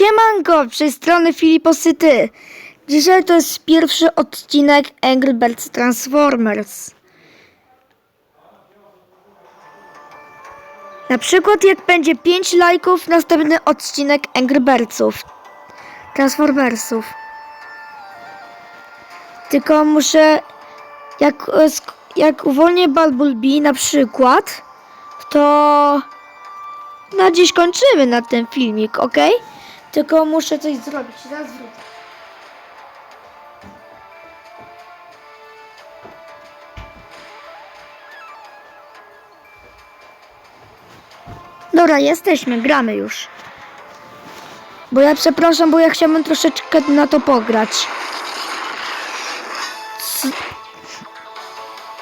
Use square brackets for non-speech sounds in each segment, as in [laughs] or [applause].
Siemanko, przy strony Filiposyty. Dzisiaj to jest pierwszy odcinek Angry Birds Transformers. Na przykład jak będzie 5 lajków, następny odcinek Angry Birdsów. Transformersów. Tylko muszę, jak, e, jak uwolnię Bumblebee na przykład, to na dziś kończymy na ten filmik, ok? Tylko muszę coś zrobić. Zaraz wrócę. Dobra, jesteśmy, gramy już. Bo ja przepraszam, bo ja chciałbym troszeczkę na to pograć.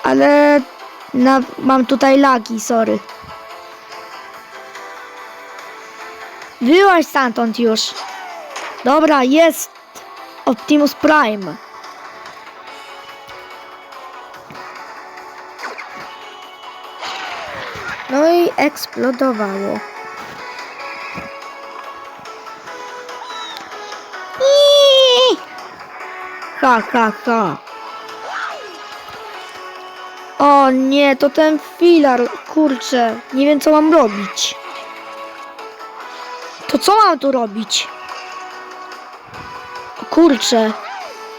Ale na, mam tutaj lagi, sorry. Wyłaź stamtąd już. Dobra, jest Optimus Prime. No i eksplodowało. Ha, ha, ha. O nie, to ten filar. Kurczę, nie wiem co mam robić. To co mam tu robić? Kurczę.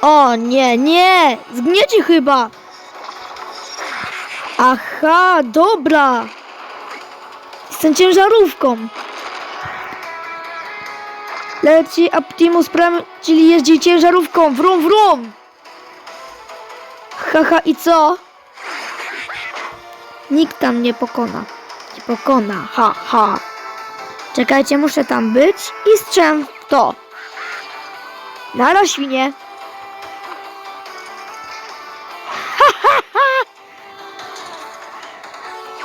O nie, nie! Zgnieci chyba! Aha, dobra! Jestem ciężarówką. Leci Optimus Prime, czyli jeździ ciężarówką. Wrum, wrum! Haha, i co? Nikt tam nie pokona. Nie pokona, ha, ha. Czekajcie, muszę tam być i strzelam w to. Ha, ha.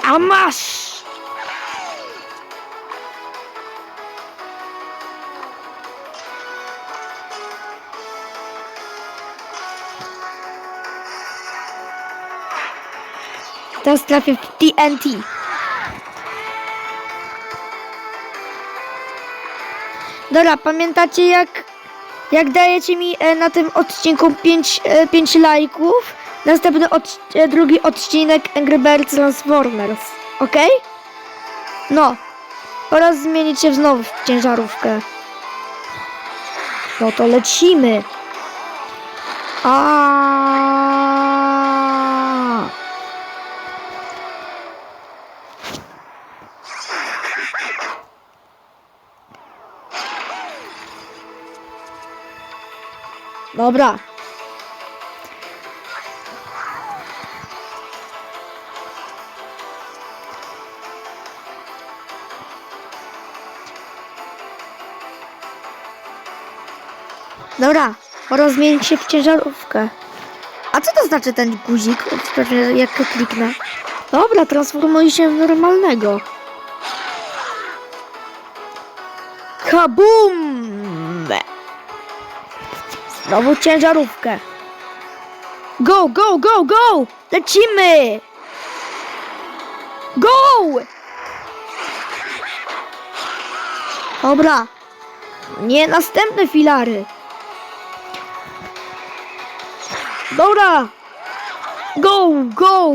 [laughs] A masz! Teraz trafię w TNT. Dobra, pamiętacie jak, jak dajecie mi e, na tym odcinku 5 e, pięć lajków? Następny od, e, drugi odcinek Angry Birds Transformers, ok? No, oraz zmienić się znowu w ciężarówkę. No to lecimy. A. Dobra. Dobra, zmienić się w ciężarówkę. A co to znaczy ten guzik? Pewnie jak to kliknę. Dobra, transformuj się w normalnego. Kabum! Znowu ciężarówkę. Go, go, go, go! Lecimy! Go! Dobra. Nie następne filary. Dobra! Go, go!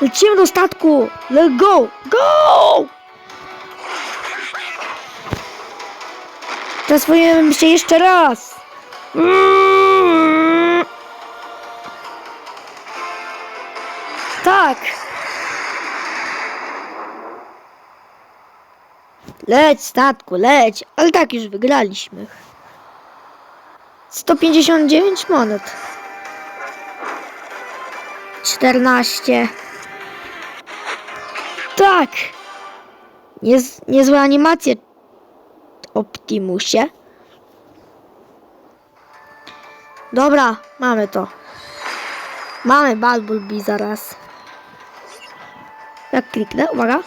Lecimy do statku! Let's go! Go! Transformujemy się jeszcze raz! Tak! Leć, statku, leć! Ale tak już wygraliśmy. 159 monet. 14. Tak! Niez, niezłe animacje, Optimusie. Dobra, mamy to. Mamy Bumblebee zaraz. Jak kliknę, uwaga.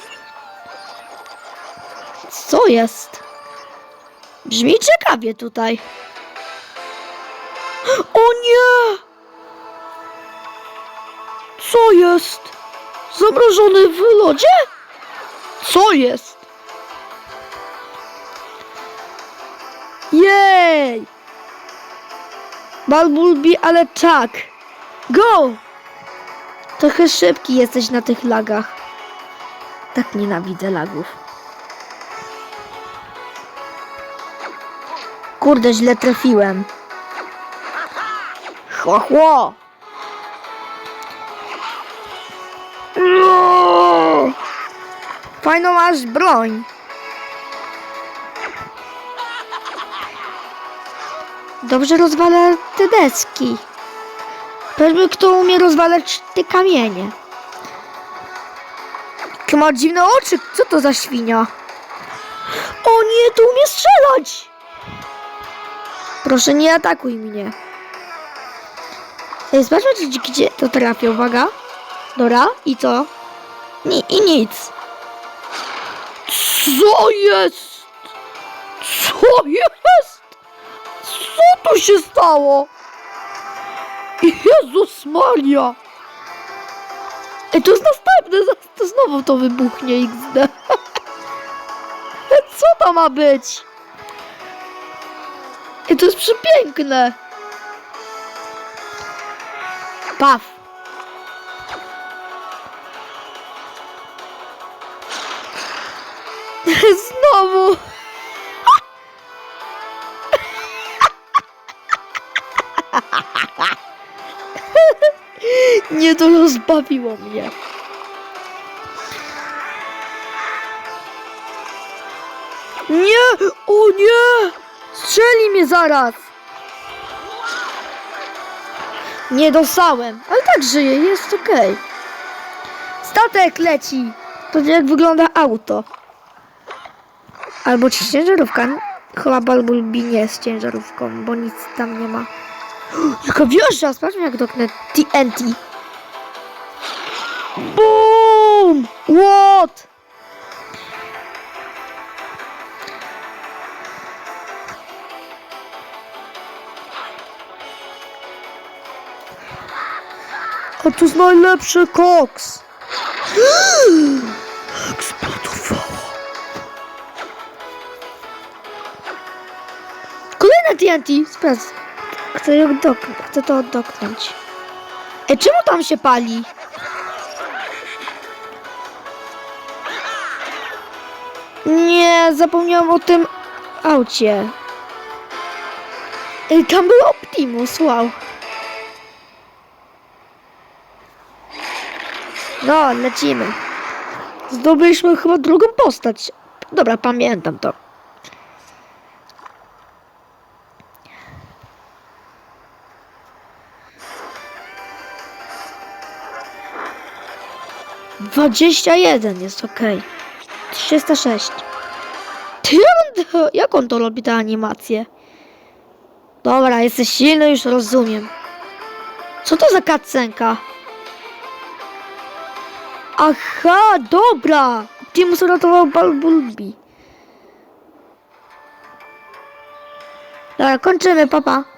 Co jest? Brzmi ciekawie tutaj. O nie! Co jest? Zamrożony w lodzie? Co jest? Jej! Balbulbi, ale czak. Go! Trochę szybki jesteś na tych lagach. Tak nienawidzę lagów. Kurde, źle trafiłem. Chło, chło! No! Fajną masz broń. Dobrze rozwala te deski. Pewnie kto umie rozwalać te kamienie. Czy ma dziwne oczy? Co to za świnia? O nie, tu umie strzelać! Proszę nie atakuj mnie. Ej, Zobaczmy, gdzie to trafia. Uwaga. Dobra, i co? Ni I nic. Co jest? Co jest? Co tu się stało? Jezus Maria! Ej, to jest następne, to znowu to wybuchnie XD. [laughs] Co to ma być? Ej, to jest przepiękne. Paf. [laughs] Znowu. To rozbawiło mnie. Nie! O nie! Strzeli mnie zaraz! Nie dostałem, ale tak żyję, jest okej. Statek leci. To jak wygląda auto. Albo ci ciężarówka. Chyba Balbulbi nie jest ciężarówką, bo nic tam nie ma. [gasps] Jaka wieża! Sprawdźmy jak doknę TNT. BOOM! What? A to jest najlepszy koks. [gasps] Kolejne TNT. Sprawdź. Chcę, ją dok- chcę to dotknąć. Ej, czemu tam się pali? Nie, zapomniałam o tym aucie. Ej, tam był Optimus, wow. No, lecimy. Zdobyliśmy chyba drugą postać. Dobra, pamiętam to. Dwadzieścia jeden jest ok. 306. Ty, on jak on to robi te animacje? Dobra, jesteś silny, już rozumiem. Co to za kacenka? Aha, dobra! Timus uratował Balbulbi. Dobra, kończymy, papa.